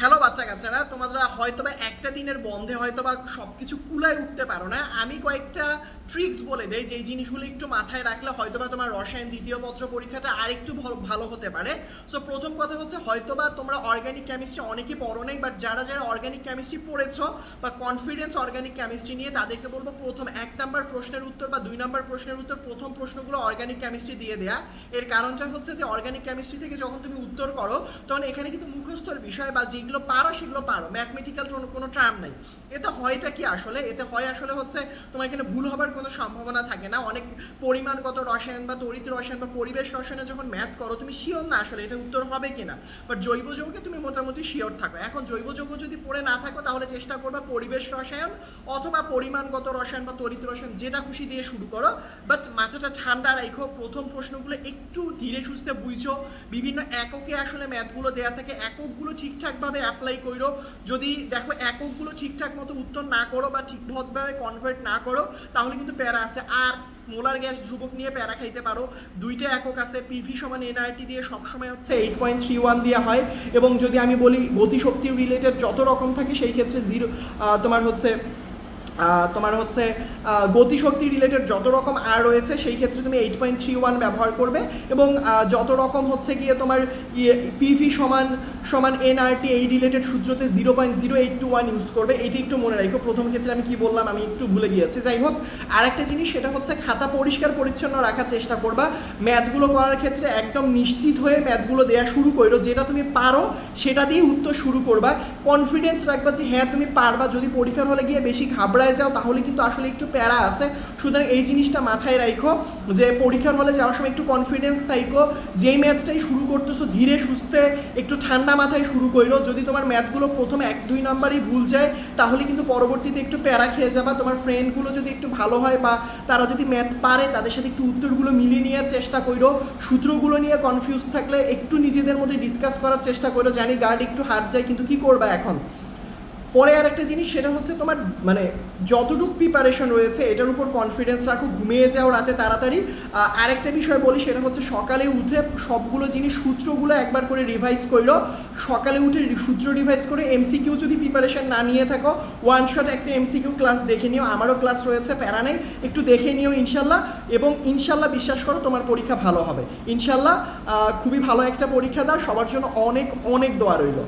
Hello বাচ্চা কাচ্চারা তোমরা হয়তো বা একটা দিনের বন্ধে হয়তো বা সব কিছু কুলায় উঠতে পারো না। আমি কয়েকটা ট্রিক্স বলে দেই যে জিনিসগুলো একটু মাথায় রাখলে হয়তো বা তোমার রসায়ন, দ্বিতীয় পত্র পরীক্ষাটা আরেকটু ভালো হতে পারে। সো প্রথম কথা হচ্ছে হয়তো বা তোমরা অর্গানিক কেমিস্ট্রি অনেকেই পড়ো নাই বাট যারা যারা অর্গানিক কেমিস্ট্রি পড়েছো বা কনফিডেন্স অর্গানিক কেমিস্ট্রি নিয়ে, তাদেরকে বলব প্রথম এক নাম্বার প্রশ্নের উত্তর বা দুই নাম্বার প্রশ্নের উত্তর, প্রথম প্রশ্নগুলো অর্গানিক কেমিস্ট্রি দিয়ে দেয়া। এর কারণটা হচ্ছে যে অর্গানিক কেমিস্ট্রি থেকে যখন তুমি উত্তর করো, তখন এখানে কিন্তু মুখস্থর বিষয় বা যেগুলো পারো, সেগুলো পারো। ম্যাথমেটিক্যাল কোনো টার্ম নাই। এতে হয়টা কি আসলে? এতে হয় আসলে হচ্ছে তোমার এখানে ভুল হবার কোনো সম্ভাবনা থাকে না। অনেক পরিমাণগত রসায়ন বা তড়িৎ রসায়ন বা পরিবেশ রসায়নে যখন ম্যাথ করো, তুমি শিওর না আসলে এটা উত্তর হবে কিনা। বাট জৈব যৌগে তুমি মোটামুটি শিওর থাকো। এখন জৈব যৌগ যদি পড়ে না থাকো, তাহলে চেষ্টা করবা পরিবেশ রসায়ন অথবা পরিমাণগত রসায়ন বা তড়িৎ রসায়ন যেটা খুশি দিয়ে শুরু করো। বাট মাথাটা ঠান্ডা রাখো প্রথম প্রশ্নগুলো একটু ধীরে সুস্থে বুঝছ বিভিন্ন এককে আসলে ম্যাথগুলো দেওয়া থাকে। এককগুলো ঠিকঠাকভাবে অ্যাপ্লাই করো যদি দেখো এককগুলো ঠিকঠাক মতো উত্তর না করো বা ঠিকভাবে কনভার্ট না করো, তাহলে কিন্তু প্যারা আছে। আর মোলার গ্যাস ধ্রুবক নিয়ে প্যারা খাইতে পারো। দুইটা একক আছে পিভি সমান এনআরটি দিয়ে সবসময় হচ্ছে এইট পয়েন্ট থ্রি ওয়ান দেওয়া হয়। এবং যদি আমি বলি গতিশক্তি রিলেটেড যত রকম থাকে, সেই ক্ষেত্রে জিরো তোমার হচ্ছে তোমার হচ্ছে গতিশক্তি রিলেটেড যত রকম আর রয়েছে, সেই ক্ষেত্রে তুমি এইট পয়েন্ট থ্রি ওয়ান ব্যবহার করবে এবং যত রকম হচ্ছে গিয়ে তোমার ইয়ে পিভি সমান সমান এনআরটি এই related সূত্রতে zero point zero eight two one use করবে, এটি একটু মনে রাখো। প্রথম ক্ষেত্রে আমি কি বললাম, আমি একটু ভুলে গিয়েছি। যাই হোক আর একটা জিনিস, সেটা হচ্ছে খাতা পরিষ্কার পরিচ্ছন্ন রাখার চেষ্টা করবা। ম্যাথগুলো করার ক্ষেত্রে একদম নিশ্চিত হয়ে ম্যাথগুলো দেওয়া শুরু করো, যেটা তুমি পারো, সেটা দিয়ে উত্তর শুরু করবা। কনফিডেন্স রাখবা যে হ্যাঁ তুমি পারবা। যদি পরীক্ষার হলে গিয়ে বেশি ঘাবড়ায় যাও, তাহলে কিন্তু আসলে একটু প্যারা আছে। সুতরাং এই জিনিসটা মাথায় রাখো যে পরীক্ষার হলে যাওয়ার সময় একটু কনফিডেন্স থাইকো। যেই ম্যাথটাই শুরু করতেছো, ধীরে সুস্থে একটু ঠান্ডা মাথায় শুরু করো যদি তোমার ম্যাথগুলো প্রথম এক, দুই নাম্বারই ভুল যায়, তাহলে কিন্তু পরবর্তীতে একটু প্যারা খেয়ে যাবা। তোমার ফ্রেন্ডগুলো যদি একটু ভালো হয় বা তারা যদি ম্যাথ পারে, তাদের সাথে একটু উত্তরগুলো মিলিয়ে নেওয়ার চেষ্টা করো সূত্রগুলো নিয়ে কনফিউজ থাকলে একটু নিজেদের মধ্যে ডিসকাস করার চেষ্টা করো জানি গার্ড একটু হার যায়, কিন্তু কি করবা এখন? পরে আর একটা জিনিস, সেটা হচ্ছে তোমার মানে যতটুকু প্রিপারেশন রয়েছে, এটার উপর কনফিডেন্স রাখো, ঘুমিয়ে যাও রাতে তাড়াতাড়ি। আরেকটা বিষয় বলি, সেটা হচ্ছে সকালে উঠে সবগুলো জিনিস, সূত্রগুলো একবার করে রিভাইজ করল সকালে উঠে সূত্র রিভাইজ করে এমসিকিউ যদি প্রিপারেশন না নিয়ে থাকো ওয়ান শট একটা এমসিকিউ ক্লাস দেখে নিও। আমারও ক্লাস রয়েছে, প্যারা নেই। একটু দেখে নিও ইনশাল্লাহ এবং ইনশাল্লাহ বিশ্বাস করো তোমার পরীক্ষা ভালো হবে। ইনশাল্লাহ খুবই ভালো একটা পরীক্ষা দাও। সবার জন্য অনেক অনেক দোয়া রইল।